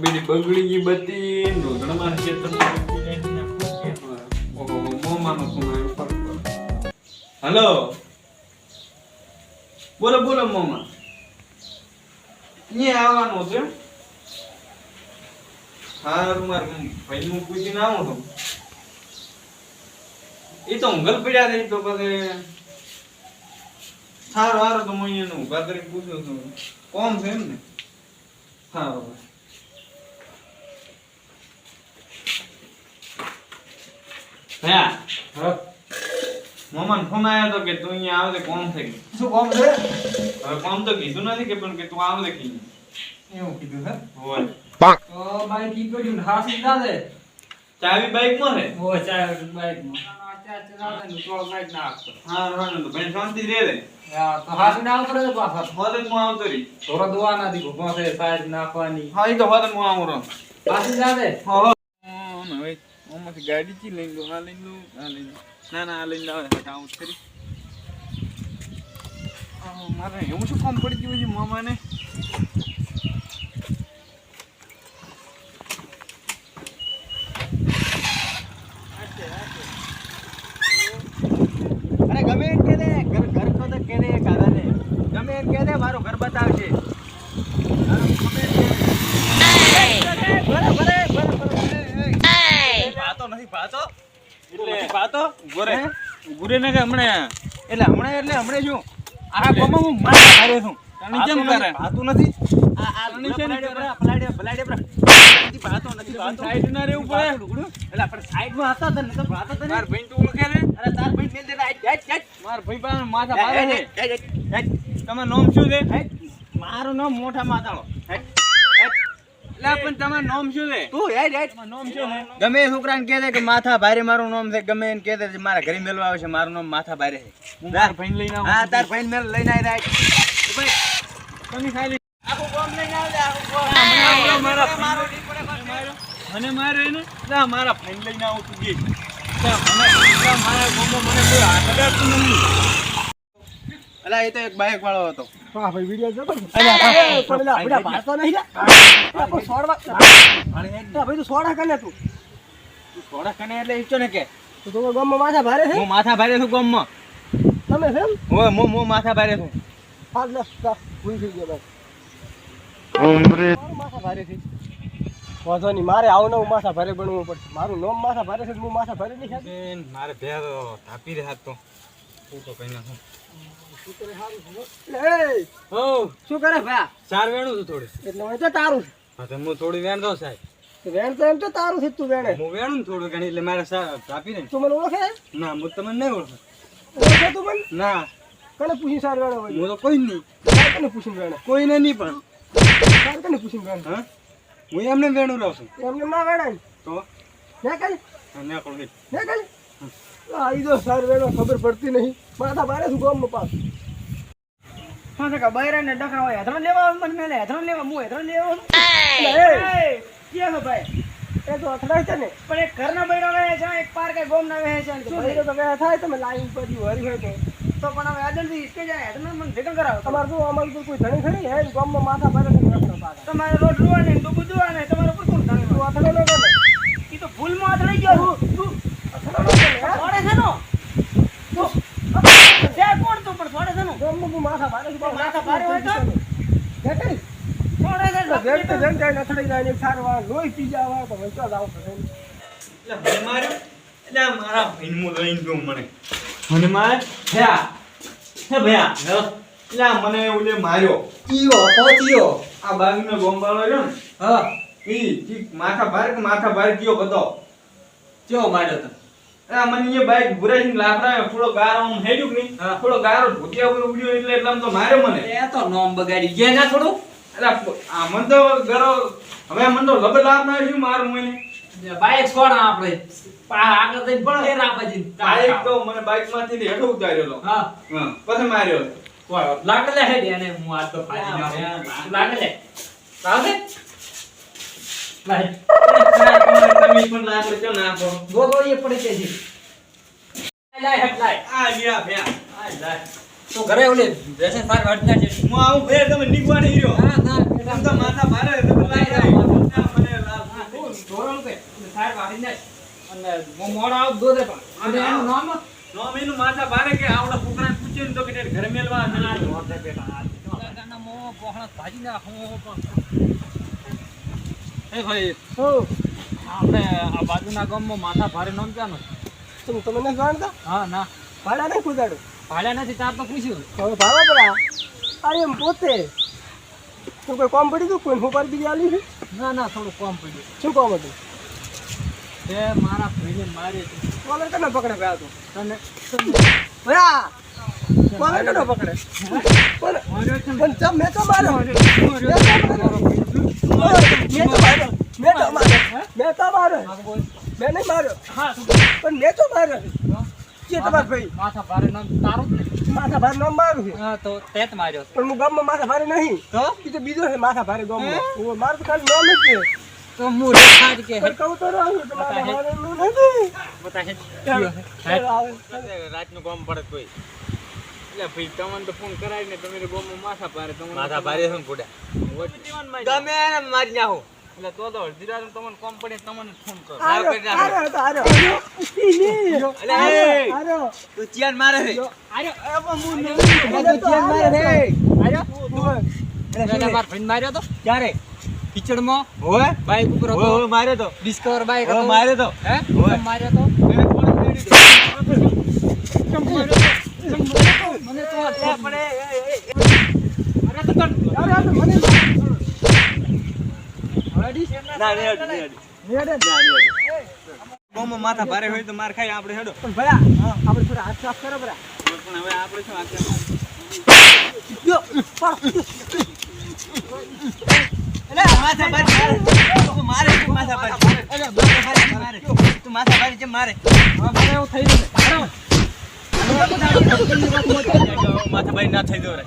બેડી બગડી ગઈ બતી ઢોધણમાં માં છે નો. હલો? બોલો બોલો, મોમાં. અહીંયા આવવાનું એમ? હારું, માર ભાઈનું પૂછીને આવું તો એ તો ઊંઘલ પડ્યા રહી તો પછી સારું સારું, તો હું અહીંયા ઊભા પૂછ્યો પૂછ્યું છું. કોમ છે એમ ને સારું ભયા મોમાન ફોન આવ્યો તો કે તું અહીંયા આવજે કોમ થઈ ગયું. શું કોમ છે? હવે કોમ તો કીધું નથી કે પણ કે તું આવજે કે એવું કીધું હે હોય. તો બાઈક કી કર્યું હા સીધા દાદે ચાવી બાઈકમાં છે? ઓ ચાવી બાઈકમાં હા હા હું છે નાખવાની. ઓમાંથી ગાડી ચી લઈ લો આ લઈ લો આ લઈ લો ના ના આ લઈને આવે હા આવું ખરી મારે એવું શું કામ પડી ગયું છે મામાને અરે ગમે એમ કે દે ઘર ઘર તો તો કે દે કાદા ને ગમે એમ કે દે મારું ઘર બતાવશે તારું ગમે એમ કે દે. બરે, બરે, બરે, બરે, એ, એ. ભાતો નથી ભાતો એટલે- ગોરે ભાતો ઊભો રે હે? ઊભો રે ને કે હમણાં એટલે હમણાં એટલે હમણાં શું આ કોમો હું માર ઘરે છું તને કેમ કરે? ભાતું નથી આ આ તને કરે? પલાડે, પલાડે, પલાડે. નથી ભાતો, નથી ભાતો. સાઈડ ના રહેવું પડે. એટલે આપણે સાઈડમાં હતા તો નહીંતર ભાતો તો માર ભાઈ તું ઓળખે ને અરે તાર ભાઈ મેલ દે, આઈ હેટ, હેટ. માર ભાઈ પા માથા ભાવે છે હેટ, હેટ, હેટ. તમારું નામ શું છે. મારું નામ મોઠા માતાળો હેટ. પણ તમારું નામ શું છે તું હેટ, હેટ. તમારું નામ શું છે ગમે છોકરાને કહે છે કે માથા ભારે મારું નામ છે ગમે એને કહે છે મારા ઘરે મેળવા આવે છે મારું નામ માથા ભારે છે હું મારા ભાઈને લઈને આવું હા. તાર ભાઈ મેળ લઈને આવી રાખ તમે ખાલી આખું ગામ લઈને આવજે, આખું ગામ. મારા ભાઈ. મારો નહીં પડે પાછો. મને મારે એને ના મારા ભાઈને લઈને આવું તું ગઈ મને મારા ગામમાં મને કોઈ હાથ અડાડતું નથી અલા એ તો એક બાઈક વાળો હતો. વાહ ભાઈ વિડિયો જો અલા, પણ પણ આપડા ભાતો નહીં લા આપણે સોડવા પાણી હેડ. ભાઈ તું સોડા કને તું? તું સોડા કને એટલે ઈચ્છો ને કે? તો તો ગામમાં માથા ભારે છે? હું માથા ભારે છું ગામમાં. તમે છે એમ? હું હું માથા ભારે છું. હાલ લે ભૂલ થઈ ગયો ભાઈ. મારું માથા ભારે છે. વાંધો નહીં મારે આવું નવું માથા ભારે બનવું પડશે. મારું નોમ માથા ભારે છે તો હું માથા ભારે નહીં મારે ભેર તાપી રહ્યા તો. હું નાખું. એ હો! શું કરે ભા? ચાર વેણું છું થોડી. એટલે હું તો તારું. હા તો હું થોડી વેણ દઉં સાહેબ. વેણ તો એમ તો તારું છે તું વેણે. હું વેણું થોડું ઘણી એટલે મારે તાપી ને તું મને ઓળખે? ના હું તમને નહીં ઓળખું. ઓળખે તું મને? ના. કને પૂછી સાર વેણે હોય? હું તો કોઈ નહીં. કને પૂછીને વેણે? કોઈને નહીં પણ. સાર કને વેણે? હા? હું એમને વેણું રહું છું. એમને ના વેણાય તો? ના કરી? હા, ના કરી. ના કઈ આ જો તો સાર વેણો ખબર પડતી નહીં. માથા ભારે શું ગામમાં પાસ હા તો બૈરા ને ડખા હોય હેથરો લેવા આવે મને મેલે હેથરો લેવા હું હેથરો લેવા આવું. છો ભાઈ? એ તો અથડાય છે ને. પણ એક ઘરના બૈરા રહે છે એક પાર કે ગોમ ના રહે છે? શું તો ગયા થાય તમે લાઈન પર વરી હોય તો. તો પણ હવે આગળથી જાય હેઠળ મને ભેગા કરાવો. તમારે શું અમારી પર કોઈ ધણી ખરી? હે ગામમાં માથા પાછા તમારે રોજ રૂવાને ને ડૂબું દુવાને તમારે ઉપર કોણ ધણી ન કરે ઈ તો ભૂલમાં અથડાઈ ગયો તું અથડે ન કરે હે? થોડે છે નો છે કોણ તું પણ થોડે છે નો ગામમાં કોઈ માથા ભારે છે પણ માથા ભારે હોય તો? ઘેટે થોડે તો ઘેટ જાય અથડાઈ જાય ને એક સાર વાળા લોહી પી જાય તો વચ્ચે જ એટલે ભાઈ માર્યો? એટલે મારા ભાઈને લઈને ગયો મને. મને મારે ભયા હે ભયા એટલે મને ઓલે માર્યો. ઈયો તો ઈયો. આ બાગનો ગોમવાળો રહ્યો ને? હા. ઈ માથા ભાર કે માથા ભાર ગયો બધો? ચો માર્યો તો? આ મને એ બાઈક ભુરાઈને લાફડા થોડો ગારો આમ હેડ્યું કે નહીં? થોડો ગારો ધોતિયા ઉપર ઉડ્યો એટલે એટલે આમ તો માર્યો મને. એ તો નોમ બગાડી ગયા ના થોડું? એટલે આ મન તો ગરો હવે મન તો લબ લાભ ના શું મારું મને. બાઈક છોડ આપણે. પા આગળ જઈને પણ એ આપે છે. બાઈક તો મને બાઈકમાંથી હેઠો ઉતાર્યો હા. હા પછી માર્યો. કોઈ લાગે લે હે એને હું આ તો ફાડી ના લાગે લે તમે પણ લાકડે ચો ગોગો એ પડે કે છે લાઈ હટ લાઈ આ ગયા ભયા આ લાઈ તો ઘરે ઓલે બેસે ફાર વાટના છે. હું આવું ફેર તમે નીકવાડી રહ્યો. હા ના તો માથા ભારે તમે લાઈ જાઓ. સાહેબ આવી ને અને મો- મોડો આવ દોધે દે પણ. અને એનું નામ? નોમ એનું માથા ભારે કે આવડા છોકરાને પૂછીને તો કે ઘરે મેલવા ના બેટા ગાના મો પહોળા ભાજી નાખો પણ. એ ભાઈ શું? આપણે આ બાજુના ગામમાં માથા ભારે નામ ક્યાંનું તમે તમે નથી જાણતા? હા ના. ભાડા નહીં કુદાડું ભાડ્યા નથી તાર તો પૂછ્યું. હવે ભાવ પડા આ એમ પોતે. શું કોઈ કોમ પડી તું? કોઈ હું પર બીજી આલી ના ના થોડું કોમ પડ્યું શું કોમ હતું? તે મારા ભાઈને મારી. કોલર કને પકડે ભાઈ તું? તને ભયા! કોલર કને પકડે? પણ ચમ મેં તો માર્યો. મેં તો માર્યો. મેં તો માર્યો. તો તો. મેં નહીં માર્યો. હા, પણ મેં તો માર્યો કે તમાર ભાઈ? માથા ભારે નામ તારું જ ને? માથા ભારે નામ મારું છે? હા તો તે જ માર્યો પણ હું ગામમાં માથા ભારે નહીં. તો? એ તો બીજો છે માથા ભારે ગામમાં. હું? મારું તો ખાલી નામ જ છે. તો હું રેખા જ કે પણ કહું તો રહું કે માથા ભારે નું નથી. બતાશે ચાલો આવે. રાતનું કામ પડે કોઈ એટલે ભાઈ તમને તો ફોન કરાવી તમારે તમે તો માથા ભારે તમને માથા ભારે હું ને ગમે ગમે મારી નાખો. એટલે તો તો રાત તમને કામ પડે તમને ફોન કરો. આરો, આરો હતો, આરો. તો ચિયાન મારે રે આરો, એ. આરો. તું ચિયાન મારે રે મને તો આરો. બોલ. માર ભાઈને માર્યો તો? ક્યારે? કિચડમાં? હોય બાઈક ઉપર હતો. હોય માર્યો તો. ડિસ્કવર બાઈક હતો. માર્યો તો. હે? હોય માર્યો તો? મને તો આ આપણે અરે તો કર મને ના ને હટ ને હટ ગોમમાં માથા ભારે હોય તો માર ખાઈ આપણે હેડો. પણ ભયા, આપણે થોડા હાથ સાફ કરો ભલા. પણ હવે આપણે શું. એટલે માથા ભારે મારે. તું માથા ભારે. અરે માથા ભારે મારે. તું માથા ભારે મારે. મારે એવું થઈ ગયું માથા ના થઈ દો રે